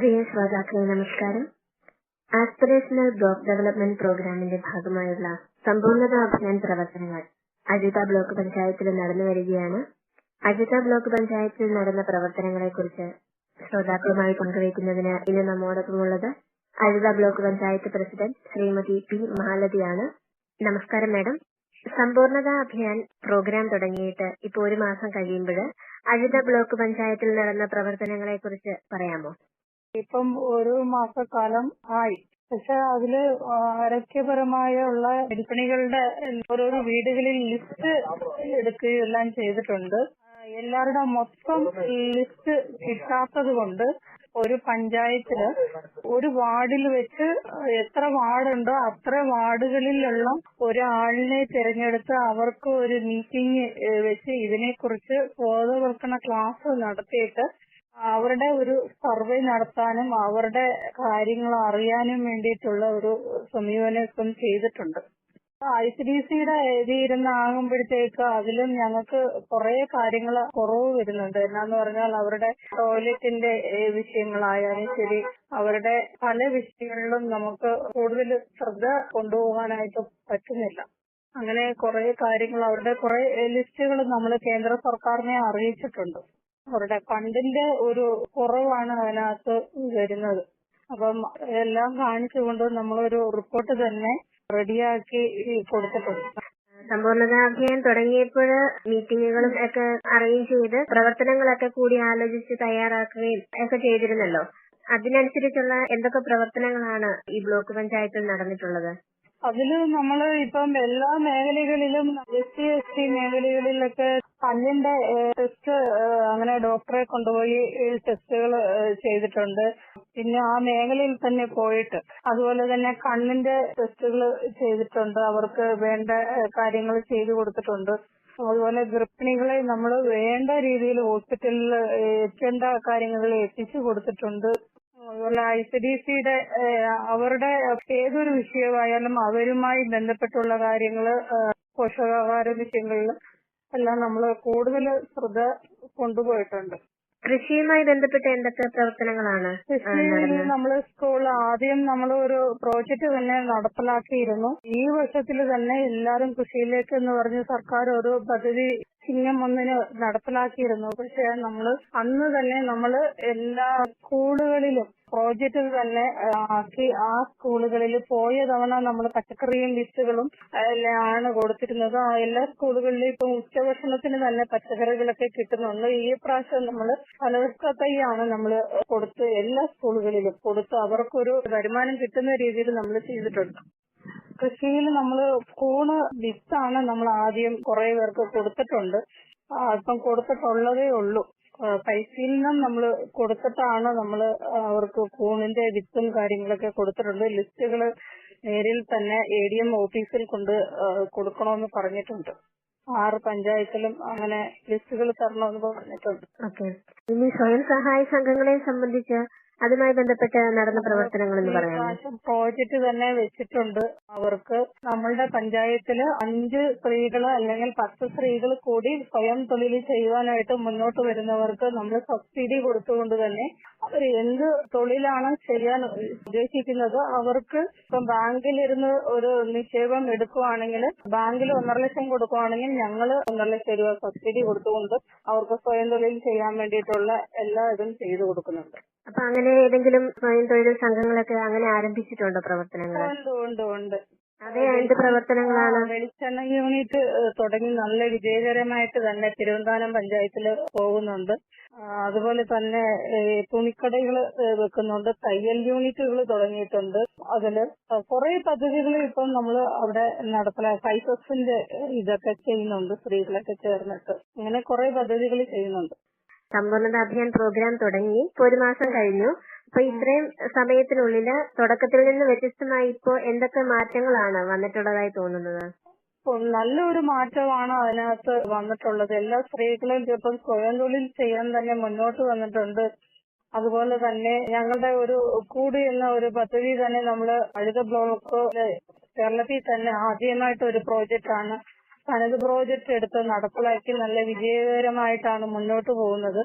പ്രിയ ശ്രോതാക്കളെ നമസ്കാരം. Aspirational block development പ്രോഗ്രാമിന്റെ ഭാഗമായുള്ള സമ്പൂർണത അഭിയാൻ പ്രവർത്തനങ്ങൾ അജിത ബ്ലോക്ക് പഞ്ചായത്തിൽ നടന്നു വരികയാണ്. അജിത ബ്ലോക്ക് പഞ്ചായത്തിൽ നടന്ന പ്രവർത്തനങ്ങളെ പ്രവർത്തനങ്ങളെക്കുറിച്ച് ശ്രോതാക്കളുമായി പങ്കുവയ്ക്കുന്നതിന് ഇന്ന് നമ്മോടൊപ്പമുള്ളത് Ajitha block panchayat president Shrimati P മഹാലതിയാണ് നമസ്കാരം മാഡം. സമ്പൂർണത അഭിയാൻ പ്രോഗ്രാം തുടങ്ങിയിട്ട് ഇപ്പൊ ഒരു മാസം കഴിയുമ്പോൾ അജിത ബ്ലോക്ക് പഞ്ചായത്തിൽ നടന്ന പ്രവർത്തനങ്ങളെ കുറിച്ച് പറയാമോ? ഇപ്പം ഒരു മാസക്കാലം ആയി. പക്ഷെ അതിൽ ആരോഗ്യപരമായ ഉള്ള ഗർഭിണികളുടെ ഓരോരോ വീടുകളിൽ ലിസ്റ്റ് എടുക്കുകയും എല്ലാം ചെയ്തിട്ടുണ്ട്. എല്ലാവരുടെ മൊത്തം ലിസ്റ്റ് കിട്ടാത്തത് കൊണ്ട് ഒരു പഞ്ചായത്തിൽ ഒരു വാർഡിൽ വെച്ച് എത്ര വാർഡുണ്ടോ അത്ര വാർഡുകളിലുള്ള ഒരാളിനെ തിരഞ്ഞെടുത്ത് അവർക്ക് ഒരു മീറ്റിംഗ് വെച്ച് ഇതിനെക്കുറിച്ച് ബോധവൽക്കരണ ക്ലാസ് നടത്തിയിട്ട് അവരുടെ ഒരു സർവേ നടത്താനും അവരുടെ കാര്യങ്ങൾ അറിയാനും വേണ്ടിയിട്ടുള്ള ഒരു സമീപനം ഇപ്പം ചെയ്തിട്ടുണ്ട് ഐ സി ഡി സിയുടെ ആകുമ്പോഴത്തേക്ക് അതിലും ഞങ്ങൾക്ക് കുറെ കാര്യങ്ങൾ കുറവ് വരുന്നുണ്ട്. എന്നാന്ന് പറഞ്ഞാൽ അവരുടെ ടോയ്ലറ്റിന്റെ വിഷയങ്ങളായാലും ശരി അവരുടെ പല വിഷയങ്ങളിലും നമുക്ക് കൂടുതൽ ശ്രദ്ധ കൊണ്ടുപോകാനായിട്ട് പറ്റുന്നില്ല. അങ്ങനെ കുറെ കാര്യങ്ങൾ അവരുടെ കുറെ ലിസ്റ്റുകൾ നമ്മൾ കേന്ദ്ര സർക്കാരിനെ അറിയിച്ചിട്ടുണ്ട്. അവരുടെ ഫണ്ടിന്റെ ഒരു കുറവാണ് അതിനകത്ത് വരുന്നത്. അപ്പം എല്ലാം കാണിച്ചുകൊണ്ട് നമ്മളൊരു റിപ്പോർട്ട് തന്നെ റെഡിയാക്കി കൊടുത്തിട്ടുണ്ട്. സമ്പൂർണത അഭിയാൻ തുടങ്ങിയപ്പോൾ മീറ്റിങ്ങുകളും ഒക്കെ അറേഞ്ച് ചെയ്ത് പ്രവർത്തനങ്ങളൊക്കെ കൂടി ആലോചിച്ച് തയ്യാറാക്കുകയും ഒക്കെ ചെയ്തിരുന്നല്ലോ. അതിനനുസരിച്ചുള്ള എന്തൊക്കെ പ്രവർത്തനങ്ങളാണ് ഈ ബ്ലോക്ക് പഞ്ചായത്തിൽ നടന്നിട്ടുള്ളത്? അതിൽ നമ്മൾ ഇപ്പം എല്ലാ മേഖലകളിലും എസ് സി എസ് ടി മേഖലകളിലൊക്കെ പല്ലിന്റെ ടെസ്റ്റ് അങ്ങനെ ഡോക്ടറെ കൊണ്ടുപോയി ടെസ്റ്റുകൾ ചെയ്തിട്ടുണ്ട്. പിന്നെ ആ മേഖലയിൽ തന്നെ പോയിട്ട് അതുപോലെ തന്നെ കണ്ണിന്റെ ടെസ്റ്റുകൾ ചെയ്തിട്ടുണ്ട്. അവർക്ക് വേണ്ട കാര്യങ്ങൾ ചെയ്തു കൊടുത്തിട്ടുണ്ട്. അതുപോലെ ഗർഭിണികളെ നമ്മൾ വേണ്ട രീതിയിൽ ഹോസ്പിറ്റലിൽ എത്തേണ്ട കാര്യങ്ങളിൽ എത്തിച്ചു കൊടുത്തിട്ടുണ്ട്. അതുപോലെ ഐ സി ഡി സിയുടെ അവരുടെ ഏതൊരു വിഷയമായാലും അവരുമായി ബന്ധപ്പെട്ടുള്ള കാര്യങ്ങൾ പോഷകാഹാര വിഷയങ്ങളിൽ എല്ലാം നമ്മൾ കൂടുതൽ ശ്രദ്ധ കൊണ്ടുപോയിട്ടുണ്ട്. കൃഷിയുമായി ബന്ധപ്പെട്ട് എന്തൊക്കെ പ്രവർത്തനങ്ങളാണ് നമ്മൾ സ്കൂൾ ആദ്യം നമ്മൾ ഒരു പ്രോജക്റ്റ് തന്നെ നടപ്പിലാക്കിയിരുന്നു. ഈ വർഷത്തിൽ തന്നെ എല്ലാവരും കൃഷിയിലേക്ക് എന്ന് പറഞ്ഞ് സർക്കാർ ഒരു പദ്ധതി ചിങ്ങം ഒന്നിന് നടപ്പിലാക്കിയിരുന്നു. പക്ഷെ നമ്മൾ അന്ന് തന്നെ നമ്മൾ എല്ലാ സ്കൂളുകളിലും പ്രോജക്റ്റ് തന്നെ ആക്കി ആ സ്കൂളുകളിൽ പോയ തവണ നമ്മൾ പച്ചക്കറിയും വിത്തുകളും ആണ് കൊടുത്തിരുന്നത്. ആ എല്ലാ സ്കൂളുകളിലും ഇപ്പം ഉച്ചഭക്ഷണത്തിന് തന്നെ പച്ചക്കറികളൊക്കെ കിട്ടുന്നുണ്ട്. ഈ പ്രാവശ്യം നമ്മൾ ഫലവൃക്ഷ തൈയാണ് നമ്മൾ കൊടുത്ത് എല്ലാ സ്കൂളുകളിലും കൊടുത്ത് അവർക്കൊരു വരുമാനം കിട്ടുന്ന രീതിയിൽ നമ്മൾ ചെയ്തിട്ടുണ്ട്. കൃഷിയിൽ നമ്മൾ കൂണ് വിത്താണ് നമ്മൾ ആദ്യം കുറെ പേർക്ക് കൊടുത്തിട്ടുണ്ട്. ഇപ്പം കൊടുത്തിട്ടുള്ളതേ ഉള്ളൂ. പരിശീലനം നമ്മൾ കൊടുത്തിട്ടാണ് നമ്മൾ അവർക്ക് കൂണിന്റെ വിത്തും കാര്യങ്ങളൊക്കെ കൊടുത്തിട്ടുണ്ട്. ലിസ്റ്റുകൾ നേരിൽ തന്നെ എ ഡി എം ഓഫീസിൽ കൊണ്ട് കൊടുക്കണമെന്ന് പറഞ്ഞിട്ടുണ്ട്. ആറ് പഞ്ചായത്തിലും അങ്ങനെ ലിസ്റ്റുകൾ തരണമെന്ന് പറഞ്ഞിട്ടുണ്ട്. ഇനി സ്വയം സഹായ സംഘങ്ങളെ സംബന്ധിച്ച് അതുമായി ബന്ധപ്പെട്ട് നടന്ന പ്രവർത്തനങ്ങൾ എന്ന് പറയാമോ? പ്രോജക്റ്റ് തന്നെ വെച്ചിട്ടുണ്ട്. അവർക്ക് നമ്മളുടെ പഞ്ചായത്തിൽ അഞ്ച് സ്ത്രീകൾ അല്ലെങ്കിൽ പത്ത് സ്ത്രീകൾ കൂടി സ്വയം തൊഴിൽ ചെയ്യുവാനായിട്ട് മുന്നോട്ട് വരുന്നവർക്ക് നമ്മൾ സബ്സിഡി കൊടുത്തുകൊണ്ട് തന്നെ അവർ എന്ത് തൊഴിലാണ് ചെയ്യാൻ ഉദ്ദേശിക്കുന്നത് അവർക്ക് ഇപ്പം ബാങ്കിലിരുന്ന് ഒരു നിക്ഷേപം എടുക്കുവാണെങ്കിൽ ബാങ്കിൽ ഒന്നര ലക്ഷം കൊടുക്കുവാണെങ്കിൽ ഞങ്ങൾ ഒന്നര ലക്ഷം രൂപ സബ്സിഡി കൊടുത്തുകൊണ്ട് അവർക്ക് സ്വയം തൊഴിൽ ചെയ്യാൻ വേണ്ടിയിട്ടുള്ള എല്ലാ ഇതും ചെയ്തു കൊടുക്കുന്നുണ്ട്. അപ്പൊ അങ്ങനെ ഏതെങ്കിലും സ്വയം തൊഴിൽ സംഘങ്ങളൊക്കെ അങ്ങനെ ആരംഭിച്ചിട്ടുണ്ടോ പ്രവർത്തനങ്ങൾ ഉണ്ട് ഉണ്ട് ഉണ്ട്. അതെ എന്ത് പ്രവർത്തനങ്ങളാണ്? വെളിച്ചെണ്ണ യൂണിറ്റ് തുടങ്ങി നല്ല വിജയകരമായിട്ട് തന്നെ തിരുവനന്തപുരം പഞ്ചായത്തിൽ പോകുന്നുണ്ട്. അതുപോലെ തന്നെ തുണിക്കടകൾ വെക്കുന്നുണ്ട്. തയ്യൽ യൂണിറ്റുകൾ തുടങ്ങിയിട്ടുണ്ട്. അതിൽ കുറെ പദ്ധതികൾ ഇപ്പം നമ്മൾ അവിടെ നടപ്പിലാക്കി ഫൈസസിന്റെ ഇതൊക്കെ ചെയ്യുന്നുണ്ട് സ്ത്രീകളൊക്കെ ചേർന്നിട്ട്. ഇങ്ങനെ കുറെ പദ്ധതികൾ ചെയ്യുന്നുണ്ട്. സമ്പൂർണത അഭിയാൻ പ്രോഗ്രാം തുടങ്ങി. ഇപ്പൊ ഒരു മാസം കഴിഞ്ഞു. അപ്പൊ ഇത്രയും സമയത്തിനുള്ളിൽ തുടക്കത്തിൽ നിന്ന് വ്യത്യസ്തമായി ഇപ്പോ എന്തൊക്കെ മാറ്റങ്ങളാണ് വന്നിട്ടുള്ളതായി തോന്നുന്നത്? നല്ലൊരു മാറ്റമാണ് അതിനകത്ത് വന്നിട്ടുള്ളത്. എല്ലാ സ്ത്രീകളും ഇപ്പം സ്വയം തൊഴിൽ ചെയ്യാൻ തന്നെ മുന്നോട്ട് വന്നിട്ടുണ്ട്. അതുപോലെ തന്നെ ഞങ്ങളുടെ ഒരു കൂടി എന്ന ഒരു പദ്ധതി തന്നെ നമ്മൾ അഴുത ബ്ലോക്ക് കേരളത്തിൽ തന്നെ ആദ്യമായിട്ട് ഒരു പ്രോജക്റ്റ് ആണ് തനത് പ്രോജക്റ്റ് എടുത്ത് നടപ്പിലാക്കി നല്ല വിജയകരമായിട്ടാണ് മുന്നോട്ട് പോകുന്നത്.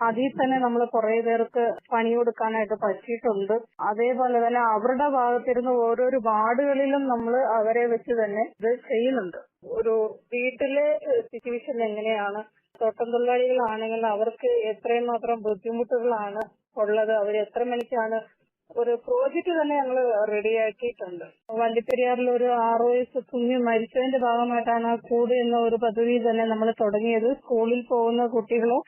അതിൽ തന്നെ നമ്മൾ കുറെ പേർക്ക് പണി കൊടുക്കാനായിട്ട് പറ്റിയിട്ടുണ്ട്. അതേപോലെ തന്നെ അവരുടെ ഭാഗത്തിരുന്ന് ഓരോരോ വാർഡുകളിലും നമ്മൾ അവരെ വെച്ച് തന്നെ ഇത് ചെയ്യുന്നുണ്ട്. ഒരു വീട്ടിലെ സിറ്റുവേഷൻ എങ്ങനെയാണ്? തോട്ടം തൊഴിലാളികളാണെങ്കിൽ അവർക്ക് എത്രയും മാത്രം ബുദ്ധിമുട്ടുകളാണ് ഉള്ളത്? അവർ എത്ര മണിക്കാണ് ഒരു പ്രോജക്റ്റ് തന്നെ ഞങ്ങൾ റെഡിയാക്കിയിട്ടുണ്ട് വണ്ടിപ്പെരിയാറിൽ ഒരു ആറ് വയസ്സ് കുഞ്ഞ് മരിച്ചതിന്റെ ഭാഗമായിട്ടാണ് കൂട് എന്ന ഒരു പദ്ധതി തന്നെ നമ്മൾ തുടങ്ങിയത്. സ്കൂളിൽ പോകുന്ന കുട്ടികളോ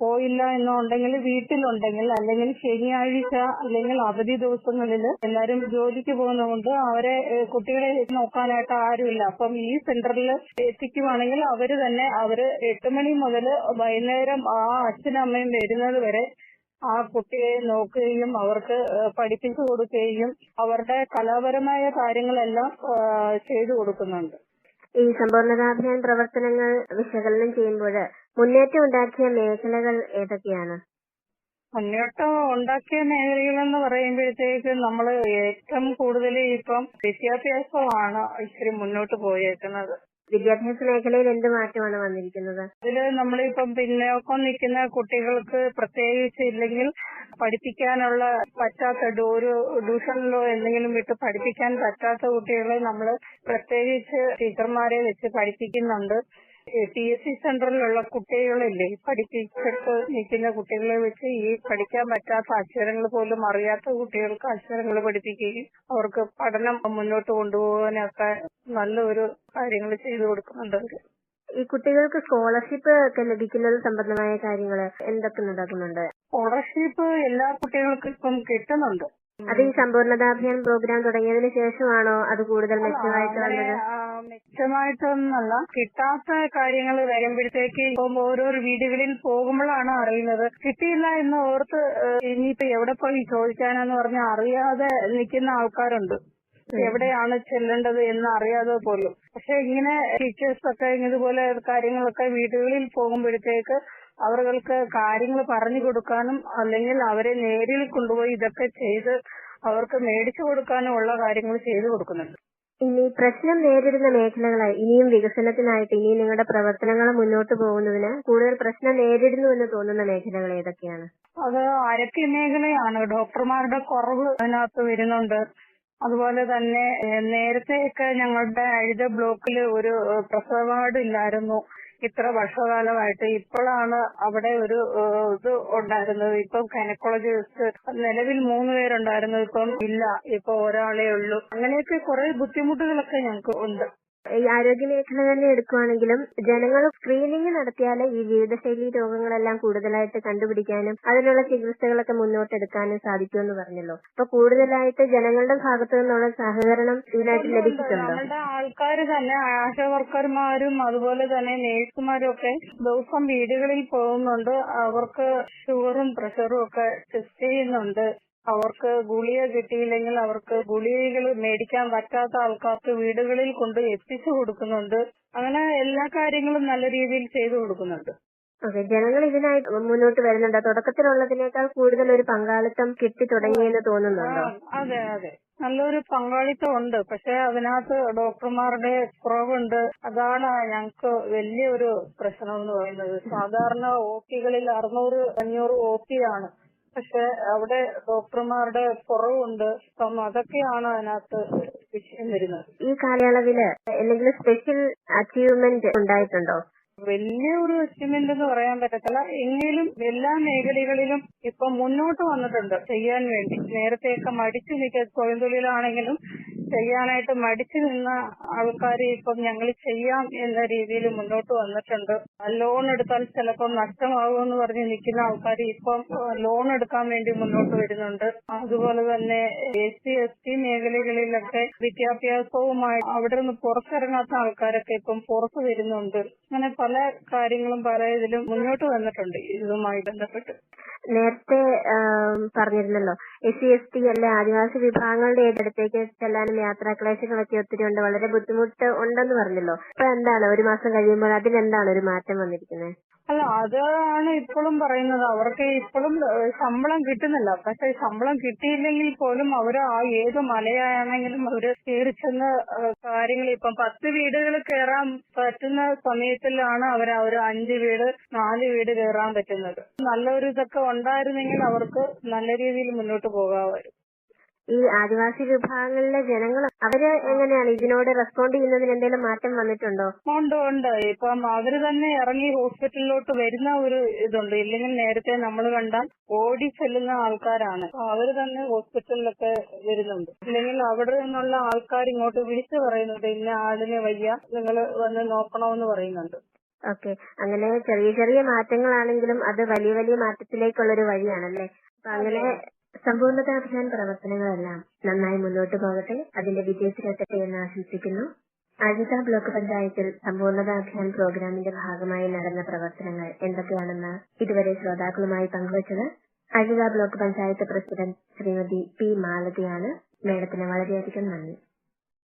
പോയില്ല എന്നുണ്ടെങ്കിൽ വീട്ടിലുണ്ടെങ്കിൽ അല്ലെങ്കിൽ ശനിയാഴ്ച അല്ലെങ്കിൽ അവധി ദിവസങ്ങളിൽ എല്ലാവരും ജോലിക്ക് പോകുന്നതുകൊണ്ട് അവരെ കുട്ടികളെ നോക്കാനായിട്ട് ആരുമില്ല. അപ്പം ഈ സെന്ററിൽ എത്തിക്കുവാണെങ്കിൽ അവർ തന്നെ അവർ എട്ട് മണി മുതൽ വൈകുന്നേരം ആ അച്ഛനും അമ്മയും വരുന്നത് വരെ ആ കുട്ടിയെ നോക്കുകയും അവർക്ക് പഠിപ്പിച്ചു കൊടുക്കുകയും അവരുടെ കലാപരമായ കാര്യങ്ങളെല്ലാം ചെയ്തു കൊടുക്കുന്നുണ്ട്. ഈ സമ്പൂർണതാഭിയാൻ പ്രവർത്തനങ്ങൾ വിശകലനം ചെയ്യുമ്പോൾ മുന്നേറ്റം ഉണ്ടാക്കിയ മേഖലകൾ ഏതൊക്കെയാണ്? മുന്നേറ്റം ഉണ്ടാക്കിയ മേഖലകൾ എന്ന് പറയുമ്പോഴത്തേക്ക് നമ്മൾ ഏറ്റവും കൂടുതൽ ഇപ്പം വിദ്യാഭ്യാസമാണ് ഇച്ചിരി മുന്നോട്ട് പോയേക്കുന്നത്. വിദ്യാഭ്യാസ മേഖലയിൽ എന്ത് മാറ്റമാണ് വന്നിരിക്കുന്നത്? അതിൽ നമ്മളിപ്പം പിന്നോക്കം നിൽക്കുന്ന കുട്ടികൾക്ക് പ്രത്യേകിച്ച് ഇല്ലെങ്കിൽ പഠിപ്പിക്കാനുള്ള പറ്റാത്ത ഒരു ട്യൂഷനിലോ എന്തെങ്കിലും വിട്ട് പഠിപ്പിക്കാൻ പറ്റാത്ത കുട്ടികളെ നമ്മൾ പ്രത്യേകിച്ച് ടീച്ചർമാരെ വെച്ച് പഠിപ്പിക്കുന്നുണ്ട്. പി എസ് സി സെന്ററിലുള്ള കുട്ടികളില്ലേ പഠിപ്പിച്ചിട്ട് നിൽക്കുന്ന കുട്ടികളെ വെച്ച് ഈ പഠിക്കാൻ പറ്റാത്ത അക്ഷരങ്ങൾ പോലും അറിയാത്ത കുട്ടികൾക്ക് അക്ഷരങ്ങൾ പഠിപ്പിക്കുകയും അവർക്ക് പഠനം മുന്നോട്ട് കൊണ്ടുപോകാനൊക്കെ നല്ലൊരു കാര്യങ്ങൾ ചെയ്തു കൊടുക്കുന്നുണ്ട് അവർ. ഈ കുട്ടികൾക്ക് സ്കോളർഷിപ്പ് ഒക്കെ ലഭിക്കുന്നത് സംബന്ധമായ കാര്യങ്ങൾ എന്തൊക്കെ നടക്കുന്നുണ്ട് സ്കോളർഷിപ്പ് എല്ലാ കുട്ടികൾക്കും ഇപ്പം കിട്ടുന്നുണ്ട്. അത് ഈ സമ്പൂർണതാഭിയാൻ പ്രോഗ്രാം തുടങ്ങിയതിന് ശേഷമാണോ അത് കൂടുതൽ മെച്ചമായിട്ട് വന്നത്? മെച്ചമായിട്ടൊന്നല്ല. കിട്ടാത്ത കാര്യങ്ങൾ വരുമ്പോഴത്തേക്ക് ഇപ്പം ഓരോരോ വീടുകളിൽ പോകുമ്പോഴാണ് അറിയുന്നത്. കിട്ടിയില്ല എന്ന് ഓർത്ത് ഇനിയിപ്പോ എവിടെ പോയി ചോദിക്കാനെന്ന് പറഞ്ഞാൽ അറിയാതെ നിൽക്കുന്ന ആൾക്കാരുണ്ട്. എവിടെയാണ് ചെല്ലേണ്ടത് എന്ന് അറിയാതെ പോലും. പക്ഷെ ഇങ്ങനെ ടീച്ചേഴ്സൊക്കെ ഇതുപോലെ കാര്യങ്ങളൊക്കെ വീടുകളിൽ പോകുമ്പോഴത്തേക്ക് അവർക്ക് കാര്യങ്ങൾ പറഞ്ഞു കൊടുക്കാനും അല്ലെങ്കിൽ അവരെ നേരിൽ കൊണ്ടുപോയി ഇതൊക്കെ ചെയ്ത് അവർക്ക് മേടിച്ചു കൊടുക്കാനും ഉള്ള കാര്യങ്ങൾ ചെയ്തു കൊടുക്കുന്നുണ്ട്. ഇനി പ്രശ്നം നേരിടുന്ന മേഖലകളായി ഇനിയും വികസനത്തിനായിട്ട് ഇനിയും നിങ്ങളുടെ പ്രവർത്തനങ്ങൾ മുന്നോട്ട് പോകുന്നതിന് കൂടുതൽ പ്രശ്നം നേരിടുന്നു എന്ന് തോന്നുന്ന മേഖലകൾ ഏതൊക്കെയാണ്? അത് അരക്കി മേഖലയാണ്. ഡോക്ടർമാരുടെ കുറവ് അതിനകത്ത് വരുന്നുണ്ട്. അതുപോലെ തന്നെ നേരത്തെയൊക്കെ ഞങ്ങളുടെ അഴുത ബ്ലോക്കിൽ ഒരു പ്രസവ വാർഡ് ഇല്ലായിരുന്നു. ഇത്ര വർഷകാലമായിട്ട് ഇപ്പോഴാണ് അവിടെ ഒരു ഇത് ഉണ്ടായിരുന്നത്. ഇപ്പം ഗൈനക്കോളജിസ്റ്റ് നിലവിൽ മൂന്ന് പേരുണ്ടായിരുന്നു. ഇപ്പം ഇല്ല. ഇപ്പൊ ഒരാളേ ഉള്ളൂ. അങ്ങനെയൊക്കെ കുറെ ബുദ്ധിമുട്ടുകളൊക്കെ ഞങ്ങൾക്ക് ഉണ്ട്. ഈ ആരോഗ്യ മേഖല തന്നെ എടുക്കുവാണെങ്കിലും ജനങ്ങൾ സ്ക്രീനിങ് നടത്തിയാൽ ഈ ജീവിതശൈലി രോഗങ്ങളെല്ലാം കൂടുതലായിട്ട് കണ്ടുപിടിക്കാനും അതിനുള്ള ചികിത്സകളൊക്കെ മുന്നോട്ടെടുക്കാനും സാധിക്കുമെന്ന് പറഞ്ഞല്ലോ. അപ്പൊ കൂടുതലായിട്ട് ജനങ്ങളുടെ ഭാഗത്തു നിന്നുള്ള സഹകരണം ഇതിനായിട്ട് ലഭിച്ചിട്ടുണ്ടോ? നമ്മുടെ ആൾക്കാർ തന്നെ ആശാ വർക്കർമാരും അതുപോലെ തന്നെ നേഴ്സുമാരും ഒക്കെ ദിവസം വീടുകളിൽ പോകുന്നുണ്ട്. അവർക്ക് ഷുഗറും പ്രഷറും ഒക്കെ ടെസ്റ്റ് ചെയ്യുന്നുണ്ട്. അവർക്ക് ഗുളിക കിട്ടിയില്ലെങ്കിൽ അവർക്ക് ഗുളികകൾ മേടിക്കാൻ പറ്റാത്ത ആൾക്കാർക്ക് വീടുകളിൽ കൊണ്ട് എത്തിച്ചു കൊടുക്കുന്നുണ്ട്. അങ്ങനെ എല്ലാ കാര്യങ്ങളും നല്ല രീതിയിൽ ചെയ്തു കൊടുക്കുന്നുണ്ട്. അതെ ജനങ്ങൾ ഇതിനായി മുന്നോട്ട് വരുന്നുണ്ട്. തുടക്കത്തിലുള്ളതിനേക്കാൾ കൂടുതൽ ഒരു പങ്കാളിത്തം കിട്ടി തുടങ്ങിയെന്ന് തോന്നുന്നുണ്ടോ? അതെ അതെ. നല്ലൊരു പങ്കാളിത്തം ഉണ്ട്. പക്ഷെ അതിനകത്ത് ഡോക്ടർമാരുടെ കുറവുണ്ട്. അതാണ് ഞങ്ങൾക്ക് വലിയൊരു പ്രശ്നം എന്ന് പറയുന്നത്. സാധാരണ ഒ പികളിൽ അറുന്നൂറ് അഞ്ഞൂറ് ഒ പി ആണ്. പക്ഷെ അവിടെ ഡോക്ടർമാരുടെ കുറവുണ്ട്. അപ്പം അതൊക്കെയാണ് അതിനകത്ത് വിഷയം വരുന്നത്. ഈ കാലയളവിൽ എന്തെങ്കിലും സ്പെഷ്യൽ അച്ചീവ്മെന്റ് ഉണ്ടായിട്ടുണ്ടോ? വലിയ ഒരു അച്ചീവ്മെന്റ് എന്ന് പറയാൻ പറ്റത്തില്ല. എങ്കിലും എല്ലാ മേഖലകളിലും ഇപ്പൊ മുന്നോട്ട് വന്നിട്ടുണ്ട് ചെയ്യാൻ വേണ്ടി. നേരത്തെയൊക്കെ മടിച്ചു നിൽക്കുക. സ്വയം തൊഴിലാണെങ്കിലും ചെയ്യാനായിട്ട് മടിച്ചു നിന്ന ആൾക്കാർ ഇപ്പം ഞങ്ങൾ ചെയ്യാം എന്ന രീതിയിൽ മുന്നോട്ട് വന്നിട്ടുണ്ട്. ലോൺ എടുത്താൽ ചിലപ്പോൾ നഷ്ടമാകുമെന്ന് പറഞ്ഞ് നിൽക്കുന്ന ആൾക്കാർ ഇപ്പം ലോൺ എടുക്കാൻ വേണ്ടി മുന്നോട്ട് വരുന്നുണ്ട്. അതുപോലെ തന്നെ എസ് സി എസ് ടി മേഖലകളിലൊക്കെ വിദ്യാഭ്യാസവുമായി അവിടെ നിന്ന് പുറത്തിറങ്ങാത്ത ആൾക്കാരൊക്കെ ഇപ്പം പുറത്തു വരുന്നുണ്ട്. അങ്ങനെ പല കാര്യങ്ങളും പല ഇതിലും മുന്നോട്ട് വന്നിട്ടുണ്ട് ഇതുമായി ബന്ധപ്പെട്ട്. നേരത്തെ പറഞ്ഞിരുന്നല്ലോ. എസ് സി എസ് ടി അല്ലെ ആദിവാസി വിഭാഗങ്ങളുടെ അടുത്തേക്ക് ചെല്ലാനും യാത്രാക്ലേശങ്ങളൊക്കെ ഒത്തിരി ഉണ്ട്. വളരെ ബുദ്ധിമുട്ട് ഉണ്ടെന്ന് പറഞ്ഞല്ലോ. അപ്പൊ എന്താണ്? ഒരു മാസം കഴിയുമ്പോൾ അതിനെന്താണ് ഒരു മാറ്റം വന്നിരിക്കുന്നത്? അല്ല അതാണ് ഇപ്പോഴും പറയുന്നത്. അവർക്ക് ഇപ്പോഴും ശമ്പളം കിട്ടുന്നില്ല. പക്ഷെ ശമ്പളം കിട്ടിയില്ലെങ്കിൽ പോലും അവർ ആ ഏത് മലയാണെങ്കിലും അവർ കയറിച്ചെന്ന് കാര്യങ്ങൾ ഇപ്പം പത്ത് വീടുകൾ കയറാൻ പറ്റുന്ന സമയത്തിലാണ് അവർ ഒരു അഞ്ച് വീട് നാല് വീട് കയറാൻ പറ്റുന്നത്. നല്ലൊരു ഇതൊക്കെ ഉണ്ടായിരുന്നെങ്കിൽ അവർക്ക് നല്ല രീതിയിൽ മുന്നോട്ട് പോകാമായിരുന്നു. ഈ ആദിവാസി വിഭാഗങ്ങളിലെ ജനങ്ങൾ അവർ എങ്ങനെയാണ് ഇതിനോട് റെസ്പോണ്ട് ചെയ്യുന്നതിന് എന്തെങ്കിലും മാറ്റം വന്നിട്ടുണ്ടോ? ഉണ്ട് ഉണ്ട്. ഇപ്പം അവർ തന്നെ ഇറങ്ങി ഹോസ്പിറ്റലിലോട്ട് വരുന്ന ഒരു ഇതുണ്ട്. ഇല്ലെങ്കിൽ നേരത്തെ നമ്മൾ കണ്ട ഓടി ചെല്ലുന്ന ആൾക്കാരാണ്. അവർ തന്നെ ഹോസ്പിറ്റലിലൊക്കെ വരുന്നുണ്ട്. ഇല്ലെങ്കിൽ അവിടെ നിന്നുള്ള ആൾക്കാർ ഇങ്ങോട്ട് വിളിച്ചു പറയുന്നുണ്ട് ഇന്ന ആളിനെ വയ്യ നിങ്ങൾ വന്ന് നോക്കണമെന്ന് പറയുന്നുണ്ട്. ഓക്കെ. അങ്ങനെ ചെറിയ ചെറിയ മാറ്റങ്ങളാണെങ്കിലും അത് വലിയ വലിയ മാറ്റത്തിലേക്കുള്ള ഒരു വഴിയാണല്ലേ? അപ്പൊ അങ്ങനെ സമ്പൂർണതാഭിയാൻ പ്രവർത്തനങ്ങളെല്ലാം നന്നായി മുന്നോട്ട് പോകട്ടെ. അതിന്റെ വിജയത്തിലെത്തട്ടെ എന്ന് ആശംസിക്കുന്നു. അജിത ബ്ലോക്ക് പഞ്ചായത്തിൽ സമ്പൂർണതാഭിയാൻ പ്രോഗ്രാമിന്റെ ഭാഗമായി നടന്ന പ്രവർത്തനങ്ങൾ എന്തൊക്കെയാണെന്ന് ഇതുവരെ ശ്രോതാക്കളുമായി പങ്കുവച്ചത് Ajitha block panchayat president Shrimati P മാലതിയാണ്. മേഡത്തിന് വളരെയധികം നന്ദി.